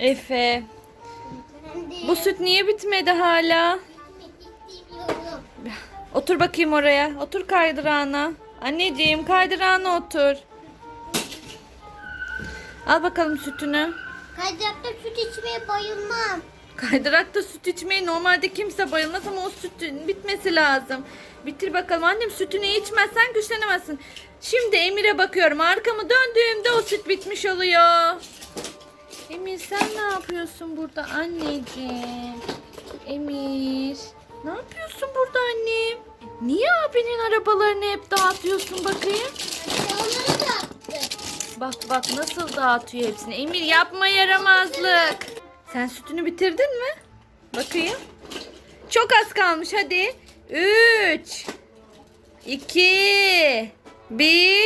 Efe, bu süt niye bitmedi hala? Otur bakayım oraya. Otur kaydırağına. Anneciğim kaydırağına otur. Al bakalım sütünü. Kaydırakta süt içmeye bayılmam. Kaydırakta süt içmeyi normalde kimse bayılmaz ama o sütün bitmesi lazım. Bitir bakalım annem sütünü içmezsen güçlenemezsin. Şimdi Emir'e bakıyorum. Arkamı döndüğümde o süt bitmiş oluyor. Emir sen ne yapıyorsun burada anneciğim? Emir ne yapıyorsun burada annem? Niye abinin arabalarını hep dağıtıyorsun bakayım? Onları da attı. Bak bak nasıl dağıtıyor hepsini. Emir yapma yaramazlık. Sen sütünü bitirdin mi? Bakayım. Çok az kalmış hadi. 3 2 1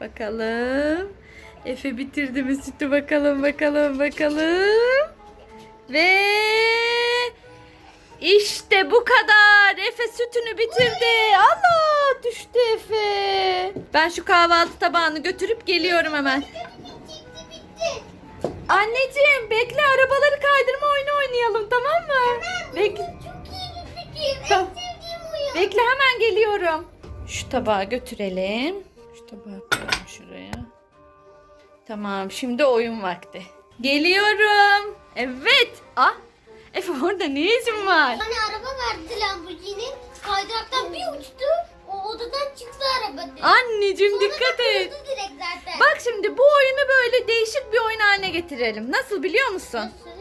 Bakalım. Efe bitirdi mi sütü bakalım bakalım bakalım. Ve işte bu kadar. Efe sütünü bitirdi. Allah düştü Efe. Ben şu kahvaltı tabağını götürüp geliyorum hemen. Anneciğim bekle arabaları kaydırma oyunu oynayalım tamam mı? Bekle, Çok iyi bir fikir. Tamam. bekle hemen geliyorum. Şu tabağı götürelim. Şu tabağı. Tamam şimdi oyun vakti. Geliyorum. Evet. Ah. Efe orada ne işin var? Bana araba verdi Lamborghini. Kaydıraktan bir uçtu. O odadan çıktı araba. direkt. Anneciğim Sonra da dikkat et. kırıldı direkt zaten. Bak şimdi bu oyunu böyle değişik bir oyun haline getirelim. Nasıl biliyor musun? Nasıl?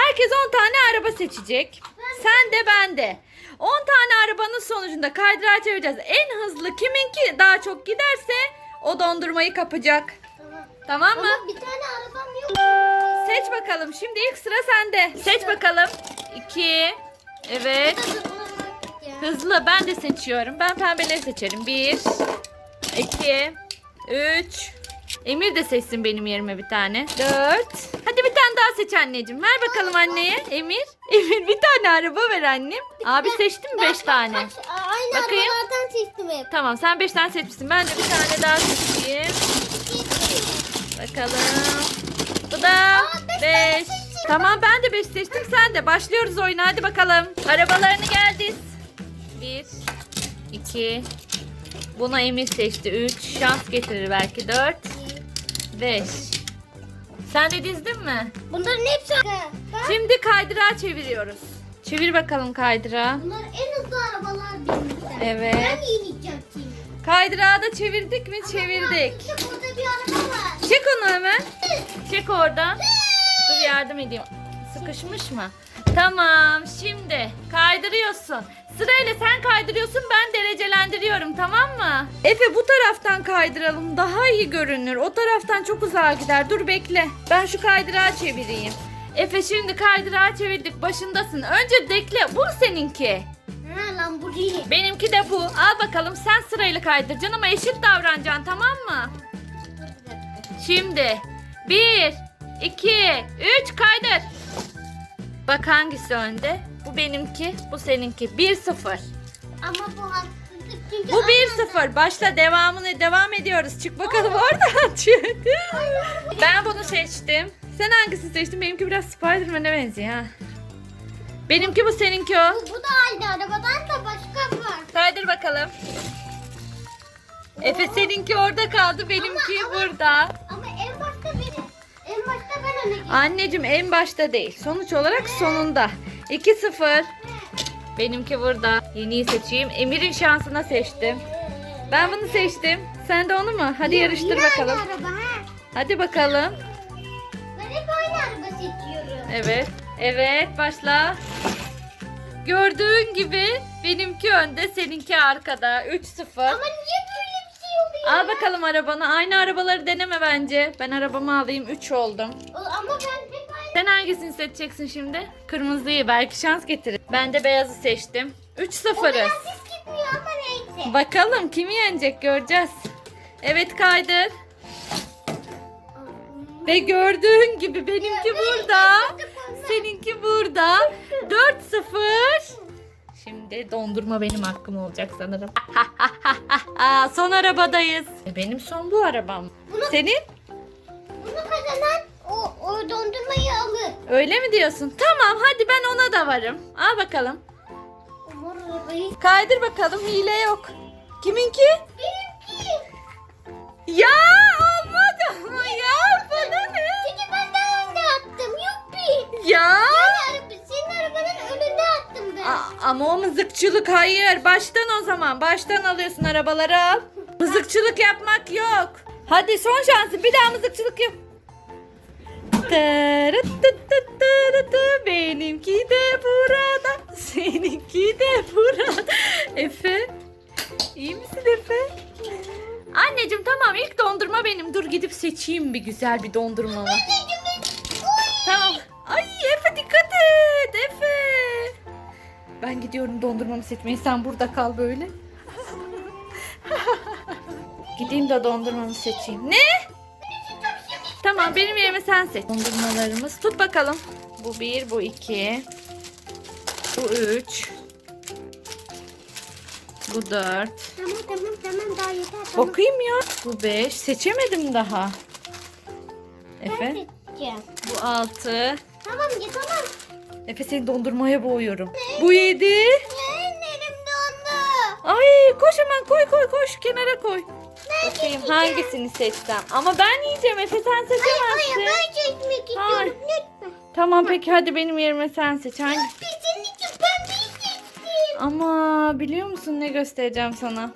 Herkes 10 tane araba seçecek. Sen de ben de. 10 tane arabanın sonucunda kaydırağı çevireceğiz. En hızlı kiminki daha çok giderse o dondurmayı kapacak. Tamam. Mı? Ama bir tane arabam yok. Seç bakalım. Şimdi ilk sıra sende. Seç bakalım. 2 Evet. Hızlı ben de seçiyorum. Ben pembeleri seçerim. 1 2 3 Emir de seçsin benim yerime bir tane. 4 Hadi bir tane daha seç anneciğim. Ver bakalım anneye. Emir. Emir bir tane araba ver annem. Abi seçtin mi 5 tane? Aynı Bakayım. arabalardan seçtim hep. Tamam sen 5 tane seçmişsin. Ben de bir tane daha seçeyim. Bakalım. Bu da beş 5. Tamam ben de 5 seçtim sen de. Başlıyoruz oyuna hadi bakalım. Arabalarını geldi. 1 2 Buna Emir seçti. 3 şans getirir belki 4 5 Sen de dizdin mi? Bunların hepsi Şimdi kaydırağı çeviriyoruz. Çevir bakalım kaydırağı. Bunlar en hızlı arabalar bilmişler. Evet. Ben yeneceğim şimdi. Kaydırağı da çevirdik mi? Çevirdik. Burada bir araba var. Çek onu hemen. Çek oradan. Dur yardım edeyim. Sıkışmış mı? Tamam şimdi kaydırıyorsun. Sırayla sen kaydırıyorsun ben derecelendiriyorum tamam mı? Efe bu taraftan kaydıralım daha iyi görünür. O taraftan çok uzağa gider. Dur bekle. Ben şu kaydırağı çevireyim. Efe şimdi kaydırağı çevirdik başındasın. Önce bekle bu seninki. Ha Lamborghini. Benimki de bu. Al bakalım sen sırayla kaydıracaksın ama eşit davranacaksın tamam mı? Bir. Şimdi 1, 2, 3 kaydır. Bak hangisi önde? Bu benimki, bu seninki. 1-0. Ama bu haksızlık çünkü Bu aynı 1-0. Başla devamını devam ediyoruz. Çık bakalım oradan çık. Ben bunu seçtim. Sen hangisini seçtin? Benimki biraz Spider-Man'e benziyor ha. Benimki bu seninki o. Bu da aynı arabadan da başka var. Kaydır bakalım. Efe seninki orada kaldı. Benimki burada. Anneciğim en başta değil. Sonuç olarak sonunda. 2-0. Benimki burada. Yeniyi seçeyim. Emir'in şansına seçtim. Ben bunu seçtim. Sen de onu mu? Hadi yarıştır Yine bakalım. Aynı araba ha. Hadi bakalım. Ben hep aynı araba seçiyorum. Evet. Evet başla. Gördüğün gibi benimki önde, seninki arkada. 3-0. Ama niye böyle? Al bakalım arabanı. Aynı arabaları deneme bence. Ben arabamı alayım. 3 oldum. Ama ben hep aynı. Sen hangisini seçeceksin şimdi? Kırmızıyı belki şans getirir. Ben de beyazı seçtim. 3-0'ız. Biraz ses gitmiyor ama neyse. Bakalım kimi yenecek göreceğiz. Evet kaydır. Ve gördüğün gibi benimki burada. Seninki burada. 4-0. Şimdi dondurma benim hakkım olacak sanırım. son arabadayız. E, Benim son bu arabam. Bunu- Senin? Bunu kazanan o Öyle mi diyorsun? Tamam hadi ben ona da varım. Al bakalım. Kaydır bakalım hile yok. Kiminki? Benimki. Ya ama o mızıkçılık hayır. Baştan o zaman. Baştan alıyorsun arabaları al. Mızıkçılık yapmak yok. Hadi son şansın. Bir daha mızıkçılık yap. Benimki de burada. Seninki de burada. Efe. İyi misin Efe? Anneciğim tamam ilk dondurma benim. Dur gidip seçeyim bir güzel bir dondurma var. Ben gidiyorum dondurmamı seçmeye. Sen burada kal böyle. Gideyim de dondurmamı seçeyim. Ne? Tamam benim yerime sen seç. Dondurmalarımız. Tut bakalım. Bu bir, bu iki. Bu üç. Bu dört. Tamam tamam tamam daha yeter. Tamam. Bakayım ya. Bu beş. Seçemedim daha. Efe. Ben seçeceğim. Bu altı. Tamam ya tamam. Efe seni dondurmaya boğuyorum. Bu yedi. Ellerim dondu. Ay koş hemen koy koy koş kenara koy. Ben Bakayım seçeceğim. hangisini seçsem. Ama ben yiyeceğim Efe sen Hayır seçemezsin. hayır ben seçmek Hayır. istiyorum lütfen. Tamam peki hadi benim yerime sen seç. Hangi? İçin pembeyi seçtim. Ama biliyor musun ne göstereceğim sana?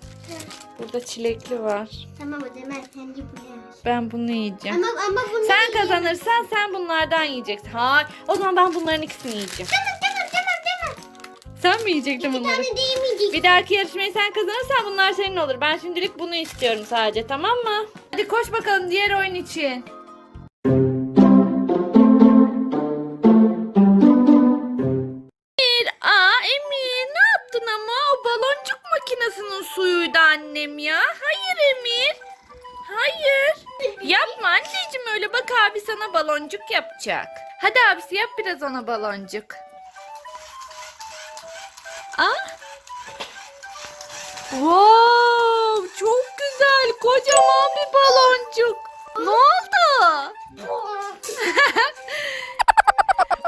Burada çilekli var. Tamam o zaman sen de bunu yap. Ben bunu yiyeceğim. Ama ama bunu Sen kazanırsan sen bunlardan yiyeceksin. Hayır. O zaman ben bunların ikisini yiyeceğim. Tamam tamam tamam tamam. Sen mi yiyecektin Bir bunları? tane değmeyecek. Bir dahaki yarışmayı sen kazanırsan bunlar senin olur. Ben şimdilik bunu istiyorum sadece tamam mı? Hadi koş bakalım diğer oyun için. Baloncuk yapacak. Hadi abisi yap biraz ona baloncuk. Aa. Wow, çok güzel. Kocaman bir baloncuk. Ne oldu?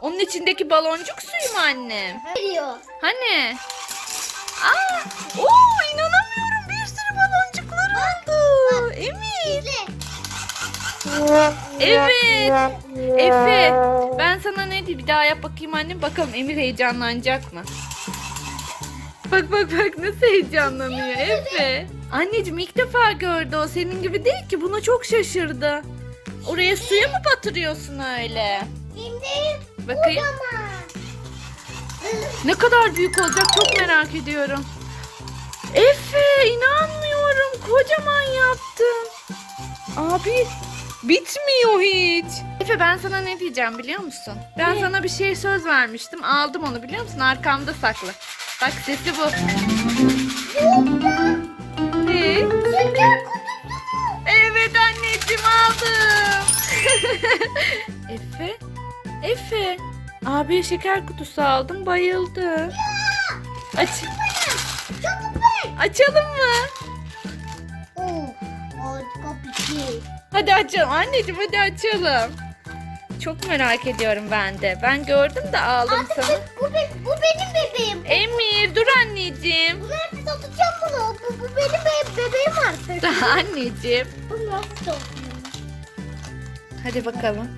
Onun içindeki baloncuk suyu mu annem? Veriyor. Hani? Aa, oo, inanamıyorum. Bir sürü baloncuklar oldu. İzle. Evet. Efe, ben sana ne diyeyim? Bir daha yap bakayım annem. Bakalım Emir heyecanlanacak mı? Bak bak bak nasıl heyecanlanıyor Efe. Anneciğim ilk defa gördü o. Senin gibi değil ki. Buna çok şaşırdı. Oraya suya mı batırıyorsun öyle? Şimdi Bakayım. kocaman. Ne kadar büyük olacak çok merak ediyorum. Efe inanmıyorum. Kocaman yaptın. Abi bitmiyor hiç. Efe ben sana ne diyeceğim biliyor musun? Ben Ne? sana bir şey söz vermiştim. Aldım onu biliyor musun? Arkamda saklı. Bak sesi bu. Ne? Şeker kutusu. Evet anneciğim aldım. Efe? Efe? Abi şeker kutusu aldım bayıldı. Aç. Çok güzel. Açalım mı? Of. Harika bir şey. Hadi açalım. Anneciğim hadi açalım. Çok merak ediyorum ben de. Ben gördüm de aldım Artık sana. bu, bu, be- bu benim bebeğim. Emir dur anneciğim. Bunu hep satacağım bunu. Bu, bu benim be- bebeğim artık. anneciğim. Bunu nasıl satayım? Hadi bakalım.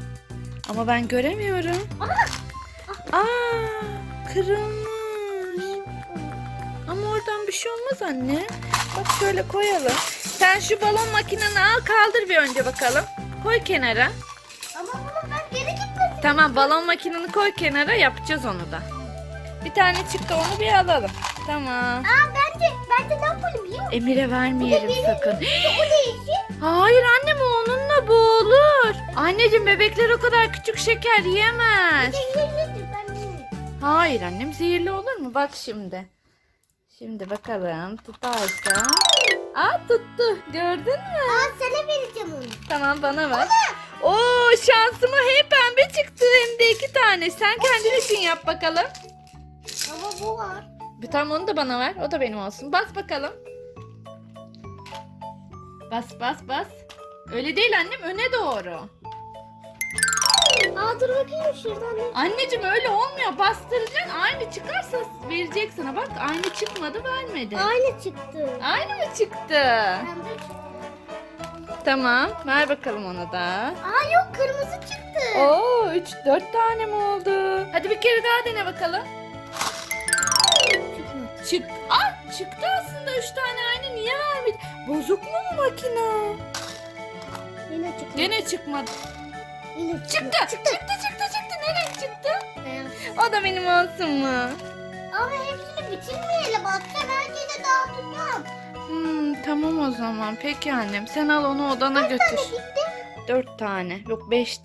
Ama ben göremiyorum. Aa, kırılmış. Ama oradan bir şey olmaz anne. Bak şöyle koyalım. Sen şu balon makineni al kaldır bir önce bakalım. Koy kenara. Ama bunu ben geri gitmedim. Tamam balon makineni koy kenara yapacağız onu da. Bir tane çıktı onu bir alalım. Tamam. Aa bence, bence ne yapalım biliyor musun? Emir'e vermeyelim sakın. O değişik. Hayır annem onunla boğulur. Anneciğim bebekler o kadar küçük şeker yiyemez. Zehirlidir ben bilmiyorum. Hayır annem zehirli olur mu? Bak şimdi. Şimdi bakalım tutarsa. Aa tuttu. Gördün mü? Aa sana vereceğim onu. Tamam bana ver. Oo şansıma hep pembe çıktı. Hem de iki tane. Sen kendin için yap bakalım. Ama bu var. Bir tamam onu da bana ver. O da benim olsun. Bas bakalım. Bas bas bas. Öyle değil annem öne doğru. Aa dur bakayım şuradan. ne- Anneciğim öyle olmuyor. Bastıracaksın. Aynı çıkarsa verecek sana. Bak aynı çıkmadı vermedi. Aynı çıktı. Aynı mı çıktı? Tamam. Ver bakalım onu da. Aa yok kırmızı çıktı. Oo 3 4 tane mi oldu? Hadi bir kere daha dene bakalım. Çık. Aa çıktı aslında 3 tane aynı. Niye vermedi? Bozuk mu bu makine? Yine çıktı. Gene çıkmadı. Yine Çıktı. Çıktı çıktı çıktı. Nereye çıktı? O da benim olsun mu? Ama hepsini bitirmeyelim. Akşam herkese dağıtacağım. Hmm, tamam o zaman. Peki annem. Sen al onu odana götür. Bitti. Dört tane. Yok beş.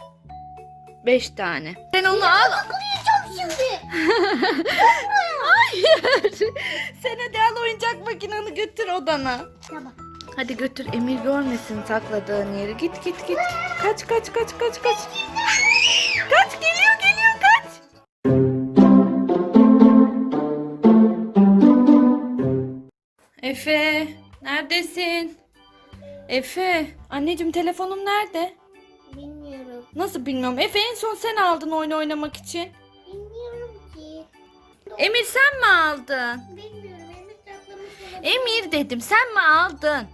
Beş tane. Sen onu al. Şimdi. Hayır. Sen hadi al oyuncak makineni götür odana. Tamam. Hadi götür Emir görmesin sakladığın yeri. Git git git. Kaç kaç kaç kaç kaç. Kaç geliyor geliyor kaç. Efe neredesin? Efe anneciğim telefonum nerede? Bilmiyorum. Nasıl bilmiyorum. Efe en son sen aldın oyun oynamak için. Bilmiyorum ki. Emir sen mi aldın? Bilmiyorum. Emir saklamış olabilir. Emir dedim sen mi aldın?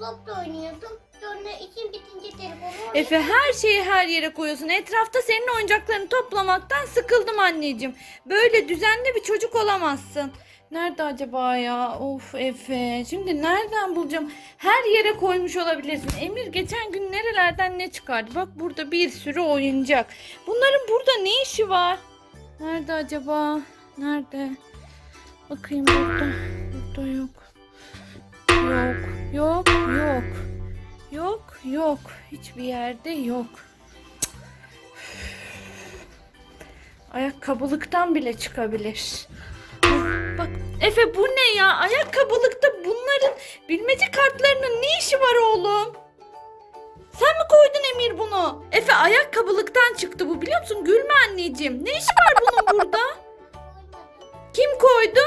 O, Roblox'ta oynuyordum. Sonra işim bitince telefonu Efe her şeyi her yere koyuyorsun. Etrafta senin oyuncaklarını toplamaktan sıkıldım anneciğim. Böyle düzenli bir çocuk olamazsın. Nerede acaba ya? Of Efe. Şimdi nereden bulacağım? Her yere koymuş olabilirsin. Emir geçen gün nerelerden ne çıkardı? Bak burada bir sürü oyuncak. Bunların burada ne işi var? Nerede acaba? Nerede? Bakayım burada. Burada yok. Yok. Yok. Yok. Yok. Yok. Hiçbir yerde yok. Ayakkabılıktan bile çıkabilir. Bak Efe bu ne ya? Ayakkabılıkta bunların bilmece kartlarının ne işi var oğlum? Sen mi koydun Emir bunu? Efe ayakkabılıktan çıktı bu biliyor musun? Gülme anneciğim. Ne işi var bunun burada? Kim koydu?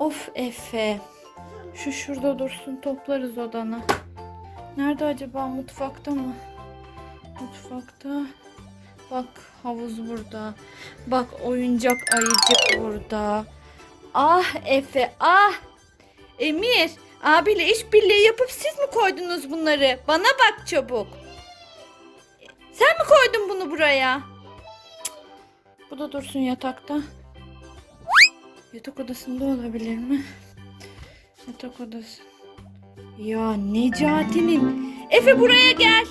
Of Efe. Şu şurada dursun toplarız odana. Nerede acaba mutfakta mı? Mutfakta. Bak havuz burada. Bak oyuncak ayıcık burada. Ah Efe ah. Emir abiyle işbirliği yapıp siz mi koydunuz bunları? Bana bak çabuk. Sen mi koydun bunu buraya? Cık. Bu da dursun yatakta. Yatak odasında olabilir mi? Yatak odası. Ya Necati'nin. Efe buraya gel.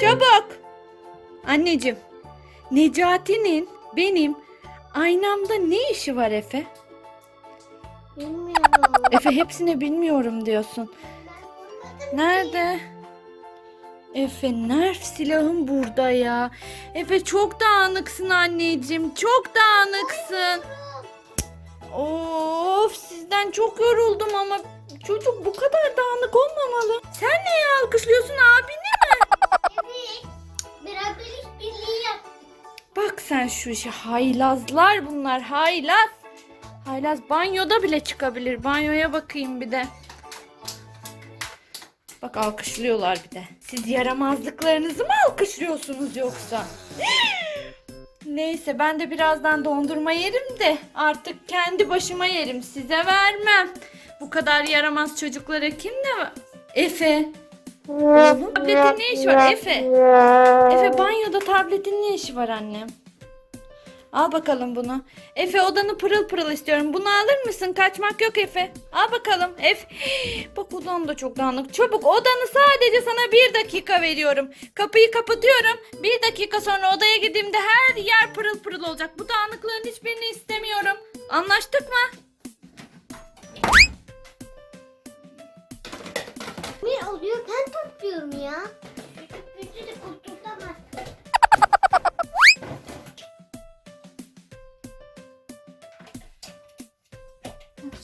Çabuk. Anneciğim. Necati'nin benim aynamda ne işi var Efe? Bilmiyorum. Efe hepsini bilmiyorum diyorsun. Nerede? Efe nerf silahım burada ya. Efe çok dağınıksın anneciğim. Çok dağınıksın. Of sizden çok yoruldum ama çocuk bu kadar dağınık olmamalı. Sen neye alkışlıyorsun abini mi? Evet. Beraber işbirliği yap. Bak sen şu işe haylazlar bunlar haylaz. Haylaz banyoda bile çıkabilir. Banyoya bakayım bir de. Bak alkışlıyorlar bir de. Siz yaramazlıklarınızı mı alkışlıyorsunuz yoksa? Neyse ben de birazdan dondurma yerim de artık kendi başıma yerim size vermem. Bu kadar yaramaz çocuklara kim ne? Efe. Oğlum tabletin ne işi var Efe? Efe banyoda tabletin ne işi var annem? Al bakalım bunu. Efe odanı pırıl pırıl istiyorum. Bunu alır mısın? Kaçmak yok Efe. Al bakalım. Efe. Bak odan da çok dağınık. Çabuk odanı sadece sana bir dakika veriyorum. Kapıyı kapatıyorum. Bir dakika sonra odaya gideyimde her yer pırıl pırıl olacak. Bu dağınıklığın hiçbirini istemiyorum. Anlaştık mı? Ne oluyor? Ben topluyorum ya.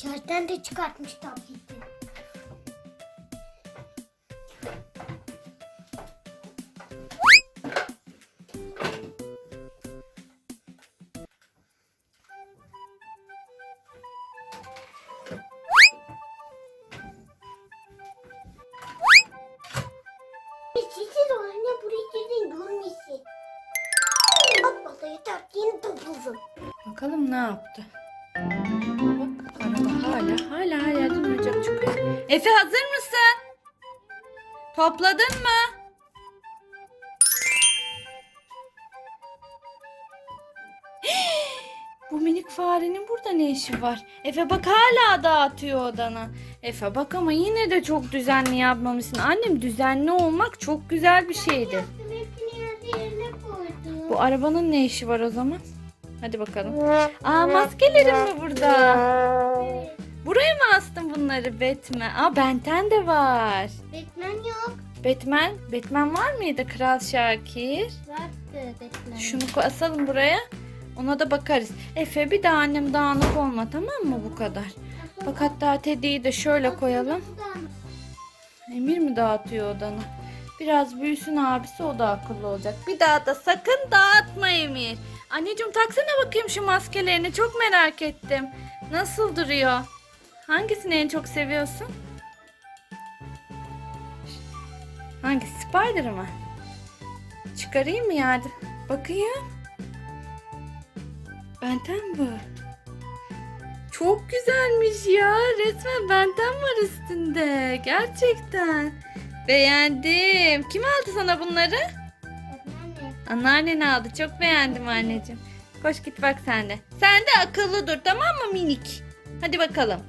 İçeriden de çıkartmış tableti. Çiçeği de anne buraya girdin görmesin. Atmasa yeter yeni topladım. Bakalım ne yaptı. Bak araba hala hala her yerden oyuncak çıkıyor. Efe hazır mısın? Topladın mı? Bu minik farenin burada ne işi var? Efe bak hala dağıtıyor odana. Efe bak ama yine de çok düzenli yapmamışsın. Annem düzenli olmak çok güzel bir şeydi. Bu arabanın ne işi var o zaman? Hadi bakalım. Aa maskelerim mi burada? Evet. Buraya mı astın bunları Batman? Aa Benten de var. Batman yok. Batman, Batman var mıydı Kral Şakir? Vardı Batman. Şunu asalım buraya. Ona da bakarız. Efe bir daha annem dağınık olma tamam mı bu kadar? Bak hatta Teddy'yi de şöyle koyalım. Emir mi dağıtıyor odanı? Biraz büyüsün abisi o da akıllı olacak. Bir daha da sakın dağıtma Emir. Anneciğim taksana bakayım şu maskelerini çok merak ettim. Nasıl duruyor? Hangisini en çok seviyorsun? Hangisi? Spider mı? Çıkarayım mı yani? Bakayım. Benten bu. Çok güzelmiş ya. Resmen benten var üstünde. Gerçekten. Beğendim. Kim aldı sana bunları? Anneannen aldı. Çok beğendim anneciğim. Koş git bak sen de. Sen de akıllı dur tamam mı minik? Hadi bakalım.